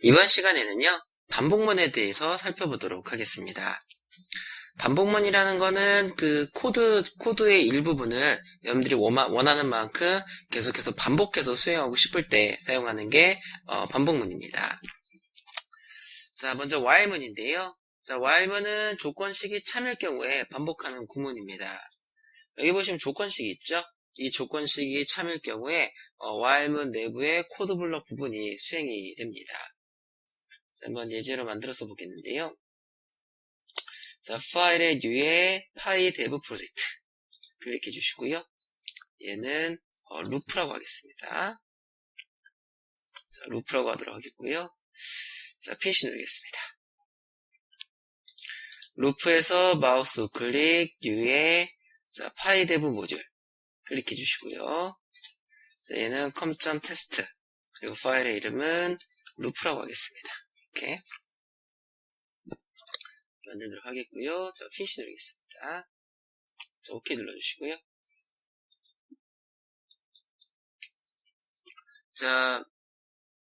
이번 시간에는요, 반복문에 대해서 살펴보도록 하겠습니다. 반복문이라는 거는 그 코드, 코드의 일부분을 여러분들이 원하- 원하는 만큼 계속해서 반복해서 수행하고 싶을 때 사용하는 게 어, 반복문입니다. 자, 먼저 while문인데요. 자, while문은 조건식이 참일 경우에 반복하는 구문입니다. 여기 보시면 조건식이 있죠? 이 조건식이 참일 경우에 어, while문 내부의 코드 블럭 부분이 수행이 됩니다. 자, 한번 예제로 만들어서 보겠는데요. 자, 파일의 뉴에 파이 데브 프로젝트 클릭해 주시고요. 얘는 어, 루프라고 하겠습니다. 자, 루프라고 하도록 하겠고요. 자, PC 누르겠습니다. 루프에서 마우스 우클릭 뉴에 자, 파이 데브 모듈 클릭해 주시고요. 자, 얘는 com.test 그리고 파일의 이름은 루프라고 하겠습니다. 이렇게 만들도록 하겠고요. 자, 피니시 누르겠습니다. 자, OK 눌러주시고요. 자,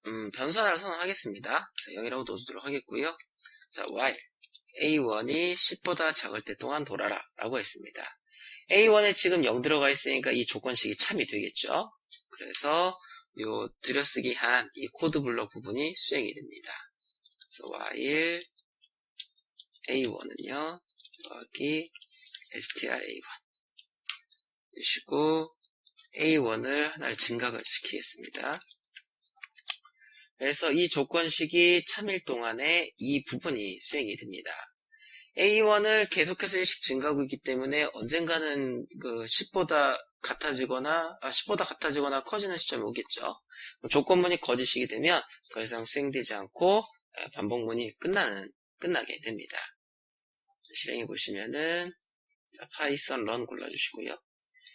음, 변수 하나를 선언하겠습니다. 자, 0이라고 넣어주도록 하겠고요. 자, while a1이 10보다 작을 때 동안 돌아라 라고 했습니다. a1에 지금 0 들어가 있으니까 이 조건식이 참이 되겠죠. 그래서 요 들여쓰기 한 이 코드 블럭 부분이 수행이 됩니다. 그래서 while a1은요 더하기 str_a1 주시고 a1을 하나를 증가를 시키겠습니다. 그래서 이 조건식이 참일 동안에 이 부분이 수행이 됩니다. A1을 계속해서 1씩 증가하고 있기 때문에 언젠가는 그 10보다 같아지거나, 아, 10보다 같아지거나 커지는 시점이 오겠죠. 조건문이 거짓이게 되면 더 이상 수행되지 않고 반복문이 끝나는, 끝나게 됩니다. 실행해 보시면은, 자, 파이썬 런 골라주시고요.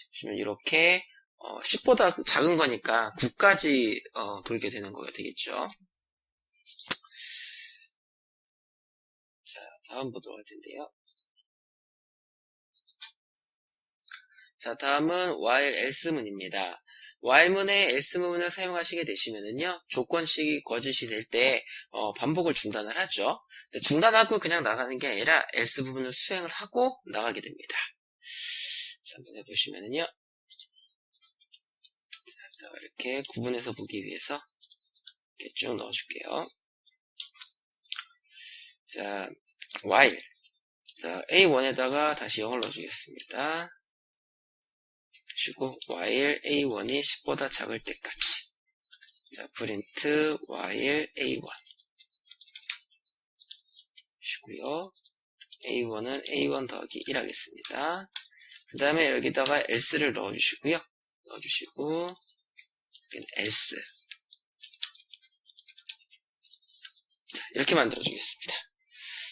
보시면 이렇게, 어, 10보다 작은 거니까 9까지 어, 돌게 되는 거가 되겠죠. 자, 다음 보도록 할 텐데요. 자, 다음은 while else문입니다. While문의 else문을 사용하시게 되시면은요, 조건식이 거짓이 될 때, 어, 반복을 중단을 하죠. 중단하고 그냥 나가는 게 아니라 else 부분을 수행을 하고 나가게 됩니다. 자, 한번 해보시면은요. 자, 이렇게 구분해서 보기 위해서 이렇게 쭉 넣어줄게요. 자, while. 자, A1에다가 다시 0을 넣어주겠습니다. 그리고 while A1이 10보다 작을 때까지. 자, print while A1. 주고요. A1은 A1 더하기 1 하겠습니다. 그 다음에 여기다가 else를 넣어주시고요. 넣어주시고, else. 자, 이렇게 만들어주겠습니다.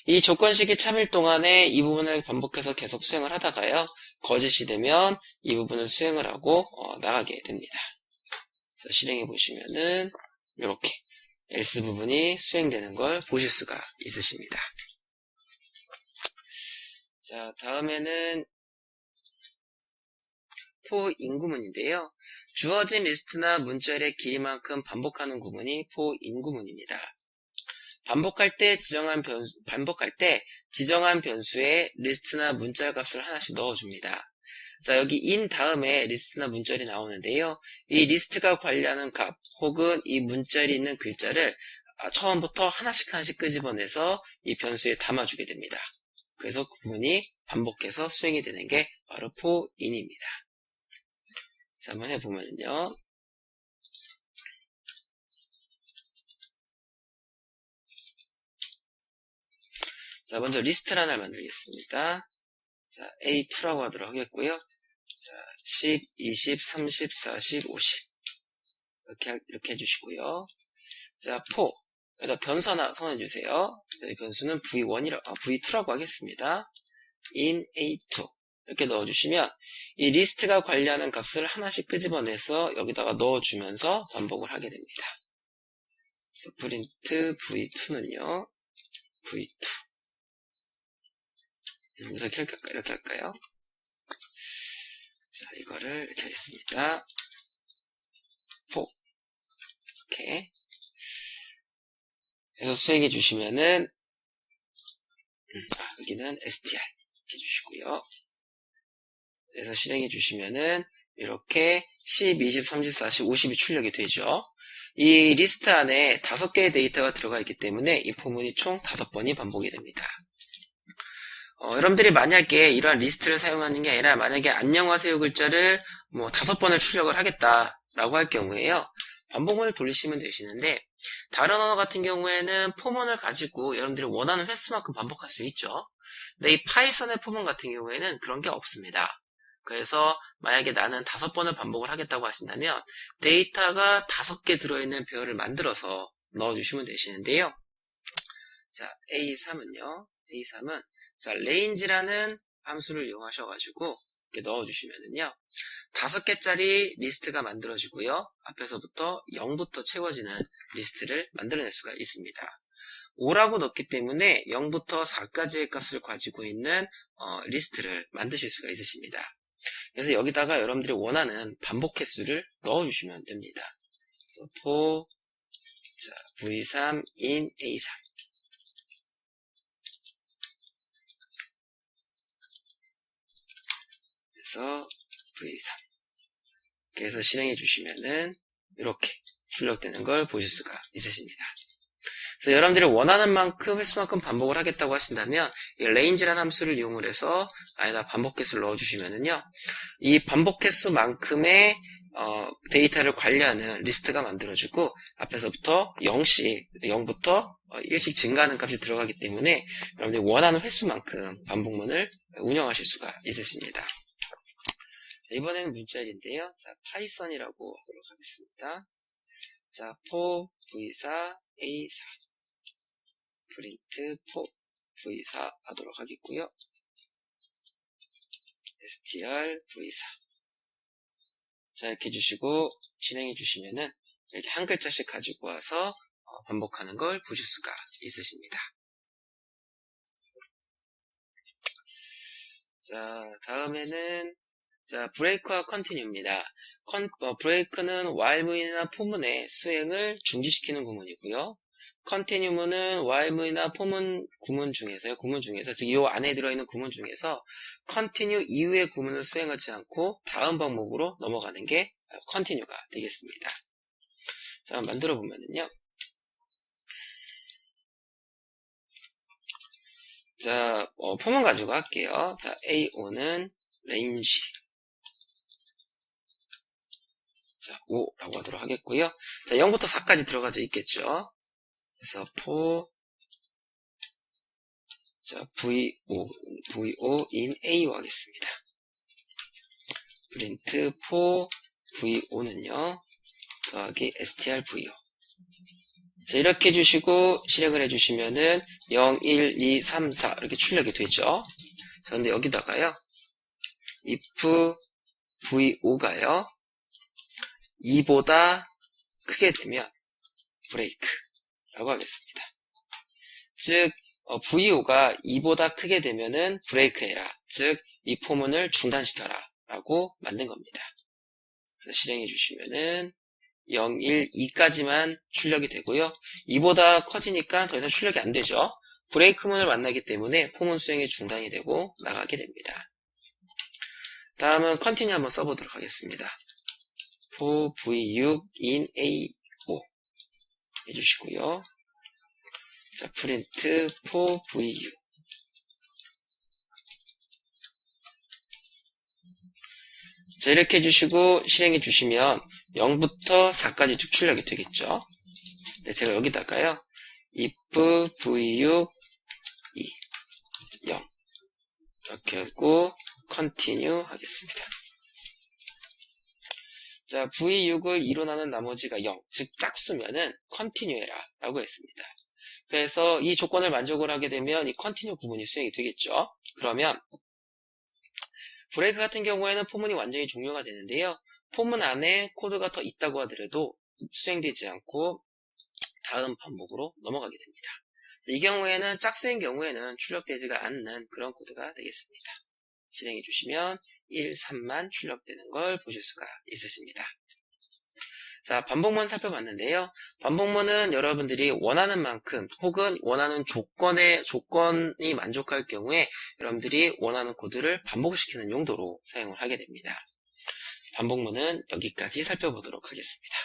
이 조건식이 참일 동안에 이 부분을 반복해서 계속 수행을 하다가요. 거짓이 되면 이 부분을 수행을 하고 어, 나가게 됩니다. 그래서 실행해 보시면은 이렇게 else 부분이 수행되는 걸 보실 수가 있으십니다. 자, 다음에는 for 인구문인데요. 주어진 리스트나 문자의 길이만큼 반복하는 구문이 for 인구문입니다. 반복할 때 지정한 변수, 반복할 때 지정한 변수에 리스트나 문자 값을 하나씩 넣어줍니다. 자, 여기 in 다음에 리스트나 문자리 나오는데요. 이 리스트가 관리하는 값 혹은 이 문자리 있는 글자를 처음부터 하나씩 하나씩 끄집어내서 이 변수에 담아주게 됩니다. 그래서 구문이 반복해서 수행이 되는 게 바로 for인입니다. 자, 한번 해보면요. 자, 먼저 리스트를 하나를 만들겠습니다. 자, A2라고 하도록 하겠고요. 자, 10, 20, 30, 40, 50. 이렇게, 이렇게 해주시고요. 자, 4. 여기다 변수 하나 선언해주세요. 자, 이 변수는 V1이라, 아, V2라고 하겠습니다. in A2. 이렇게 넣어주시면 이 리스트가 관리하는 값을 하나씩 끄집어내서 여기다가 넣어주면서 반복을 하게 됩니다. 그래서 print v2는요. v2 이렇게 할까요? 이렇게 할까요? 자, 이거를 이렇게 하겠습니다. 4 이렇게 해서 수행해 주시면은 음, 아, 여기는 str 이렇게 해주시고요. 그래서 실행해 주시면은 이렇게 10, 20, 30, 40, 50이 출력이 되죠. 이 리스트 안에 다섯 개의 데이터가 들어가 있기 때문에 이 포문이 총 다섯 번이 반복이 됩니다. 어, 여러분들이 만약에 이러한 리스트를 사용하는 게 아니라 만약에 안녕하세요 글자를 뭐 다섯 번을 출력을 하겠다라고 할 경우에요. 반복문을 돌리시면 되시는데 다른 언어 같은 경우에는 포문을 가지고 여러분들이 원하는 횟수만큼 반복할 수 있죠. 근데 이 파이썬의 포문 같은 경우에는 그런 게 없습니다. 그래서 만약에 나는 다섯 번을 반복을 하겠다고 하신다면 데이터가 다섯 개 들어있는 배열을 만들어서 넣어주시면 되시는데요. 자, A3은요. A3은 자, range라는 함수를 이용하셔가지고 이렇게 넣어주시면은요. 다섯 개짜리 리스트가 만들어지고요. 앞에서부터 0부터 채워지는 리스트를 만들어낼 수가 있습니다. 5라고 넣기 때문에 0부터 4까지의 값을 가지고 있는 어, 리스트를 만드실 수가 있으십니다. 그래서 여기다가 여러분들이 원하는 반복 횟수를 넣어주시면 됩니다. 그래서 for 자, v3 in a3 그래서 v3 그래서 실행해 주시면은 이렇게 출력되는 걸 보실 수가 있으십니다. 그래서 여러분들이 원하는 만큼 횟수만큼 반복을 하겠다고 하신다면 이 range라는 함수를 이용을 해서 아니다 반복 횟수를 넣어주시면은요 이 반복 횟수만큼의 어, 데이터를 관리하는 리스트가 만들어지고 앞에서부터 0씩 0부터 1씩 증가하는 값이 들어가기 때문에 여러분들이 원하는 횟수만큼 반복문을 운영하실 수가 있으십니다. 자, 이번에는 문자일인데요. 자, 파이썬이라고 하도록 하겠습니다. 자, for v4 a4 프린트 for v4 하도록 하겠고요. str v4 자, 이렇게 해주시고 진행해 주시면은 이렇게 한 글자씩 가지고 와서 어, 반복하는 걸 보실 수가 있으십니다. 자, 다음에는 자, 브레이크와 컨티뉴입니다. 컨, 어, 브레이크는 while문이나 포문의 수행을 중지시키는 구문이고요. 컨티뉴문은 while문이나 포문 구문 중에서요. 구문 중에서 즉 이 안에 들어있는 구문 중에서 컨티뉴 이후의 구문을 수행하지 않고 다음 방법으로 넘어가는 게 컨티뉴가 되겠습니다. 자, 만들어 보면은요. 자, 어, 포문 가지고 할게요. 자, A5는 range 자, 5라고 하도록 하겠고요. 자, 0부터 4까지 들어가져 있겠죠. 그래서 for 자, v5 v5 in a로 하겠습니다. print for v5는요. 더하기 str v5 자, 이렇게 해주시고 실행을 해주시면은 0, 1, 2, 3, 4 이렇게 출력이 되죠. 자, 근데 여기다가요. if v5가요. 2보다 크게 되면 브레이크라고 하겠습니다. 즉 어, VO가 2보다 크게 되면은 브레이크 해라. 즉 이 포문을 중단시켜라 라고 만든 겁니다. 그래서 실행해 주시면은 0, 1, 2까지만 출력이 되고요. 2보다 커지니까 더 이상 출력이 안 되죠. 브레이크문을 만나기 때문에 포문 수행이 중단이 되고 나가게 됩니다. 다음은 컨티뉴 한번 써보도록 하겠습니다. For v6 in a5 해주시고요. 자, 프린트 for v6 자, 이렇게 해주시고 실행해 주시면 0부터 4까지 쭉 출력이 되겠죠. 네, 제가 여기다가요. if v6 2 0 이렇게 하고 continue 하겠습니다. 자, V6을 이론하는 나머지가 0, 즉 짝수면은 해라 라고 했습니다. 그래서 이 조건을 만족을 하게 되면 이 컨티뉴 구문이 수행이 되겠죠. 그러면 브레이크 같은 경우에는 포문이 완전히 종료가 되는데요. 포문 안에 코드가 더 있다고 하더라도 수행되지 않고 다음 반복으로 넘어가게 됩니다. 이 경우에는 짝수인 경우에는 출력되지가 않는 그런 코드가 되겠습니다. 실행해 주시면 1, 3만 출력되는 걸 보실 수가 있으십니다. 자, 반복문 살펴봤는데요. 반복문은 여러분들이 원하는 만큼 혹은 원하는 조건에 조건이 만족할 경우에 여러분들이 원하는 코드를 반복시키는 용도로 사용을 하게 됩니다. 반복문은 여기까지 살펴보도록 하겠습니다.